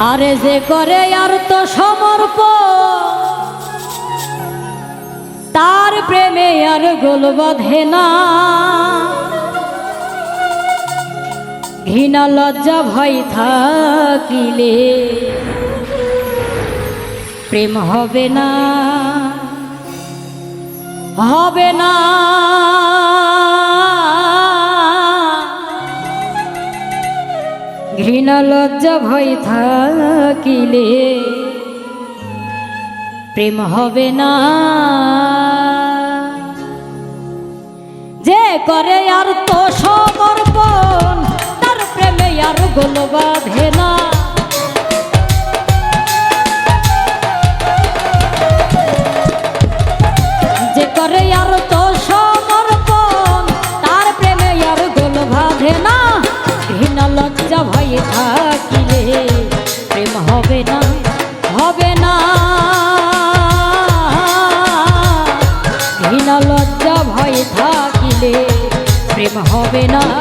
আরে যে করে আর তো সমর্প তার প্রেমে আর গোল বাঁধে না। ঘৃণা লজ্জা ভয় থাকিলে প্রেম হবে না। হবে না। লজ্জা ভয় থাকিলে প্রেম হবে না। যে করে আর তো সমর্পণ, তার প্রেমে আর গোল বাঁধে না। হবে না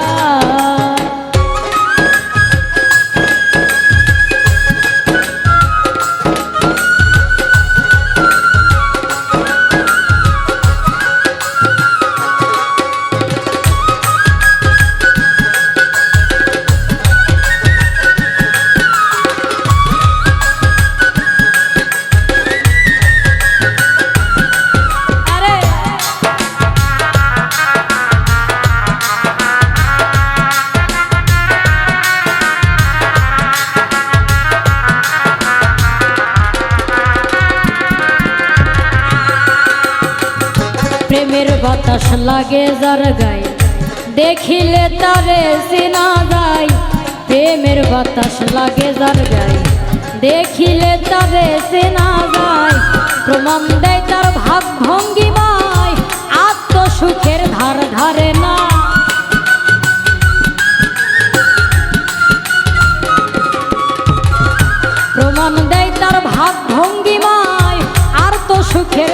প্রেমের বাতাস লাগে যার গায়ে। দেখিলে তারে চেনা যায়, প্রেমের বাতাস লাগে যার গায়ে। দেখিলে তারে চেনা যায়, প্রমাণ দেয় তার ভাব ভঙ্গিমায়, আত্মসুখের ধার ধারে না। প্রমাণ দেয় তার ভাব ভঙ্গিমায় আর তো সুখের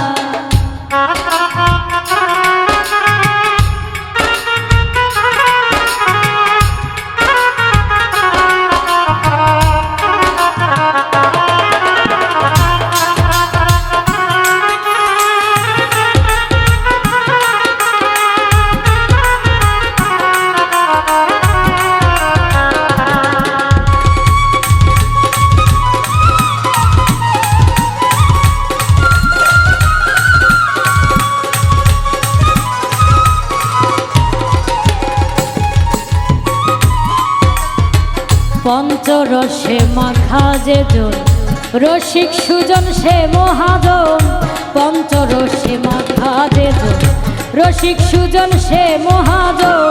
পঞ্চরসে মাখা যে রসিক সুজন সে মহাজন পঞ্চরসে মাখা যে রসিক সুজন সে মহাজন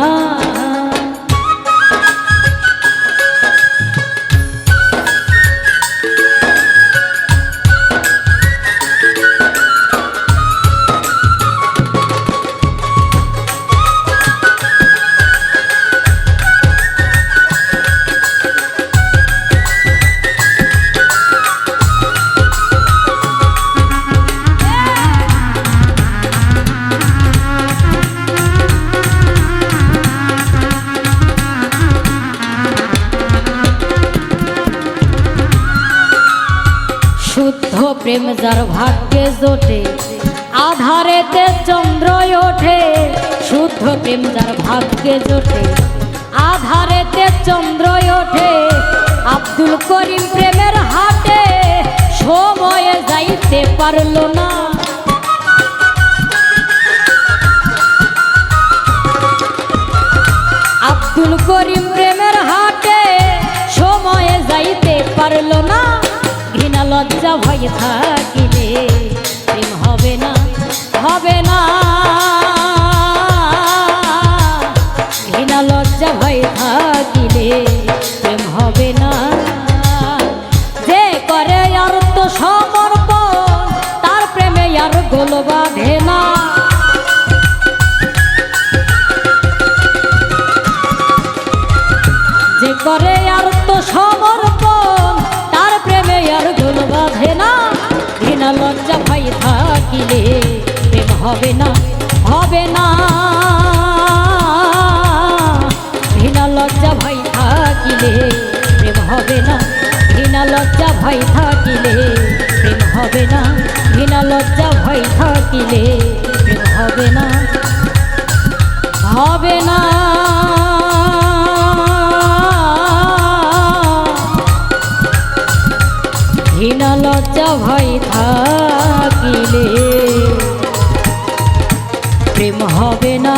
শুদ্ধ প্রেম যার ভাগ্যে জোটে, আধারেতে চন্দ্র ওঠে। শুদ্ধ প্রেম যার ভাগ্যে জোটে, আধারেতে চন্দ্র ওঠে। আব্দুল করিম প্রেমের হাটে সময়ে যাইতে পারল না। আব্দুল করিম প্রেমের হাটে লজ্জা ভয় থাকিলে, প্রেম হবে না হবে না। ঘৃণা লজ্জা ভয় থাকিলে, প্রেম হবে না। যে করে আর তো সমর্পণ, তার প্রেমে আর গোল বাঁধে হবে না হবে না। ঘৃণা লজ্জা ভাই থাকিলে প্রেম হবে না, ঘৃণা লজ্জা ভাই থাকিলে প্রেম হবে না, ঘৃণা লজ্জা ভাই থাকিলে প্রেম হবে না হবে না। হবে না।